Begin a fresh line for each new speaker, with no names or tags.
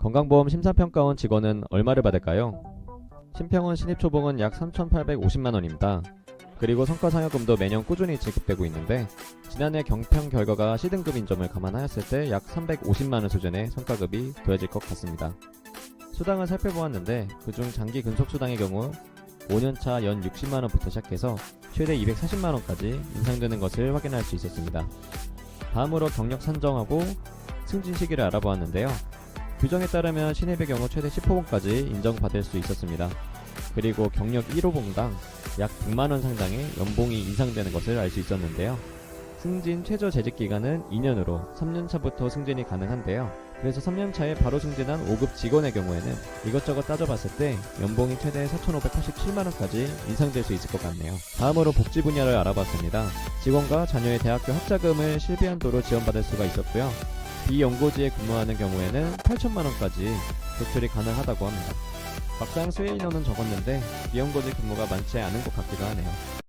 건강보험 심사평가원 직원은 얼마를 받을까요? 심평원 신입초봉은 약 3,850만원입니다. 그리고 성과상여금도 매년 꾸준히 지급되고 있는데 지난해 경평 결과가 C등급인 점을 감안하였을 때 약 350만원 수준의 성과급이 더해질 것 같습니다. 수당을 살펴보았는데 그중 장기 근속 수당의 경우 5년차 연 60만원부터 시작해서 최대 240만원까지 인상되는 것을 확인할 수 있었습니다. 다음으로 경력 산정하고 승진 시기를 알아보았는데요. 규정에 따르면 신입의 경우 최대 10호봉까지 인정받을 수 있었습니다. 그리고 경력 1호봉당 약 100만원 상당의 연봉이 인상되는 것을 알 수 있었는데요. 승진 최저 재직 기간은 2년으로 3년차부터 승진이 가능한데요. 그래서 3년차에 바로 승진한 5급 직원의 경우에는 이것저것 따져봤을 때 연봉이 최대 4,587만원까지 인상될 수 있을 것 같네요. 다음으로 복지 분야를 알아봤습니다. 직원과 자녀의 대학교 학자금을 실비한도로 지원받을 수가 있었고요. 비연고지에 근무하는 경우에는 8천만원까지 대출이 가능하다고 합니다. 막상 수혜 인원은 적었는데 비연고지 근무가 많지 않은 것 같기도 하네요.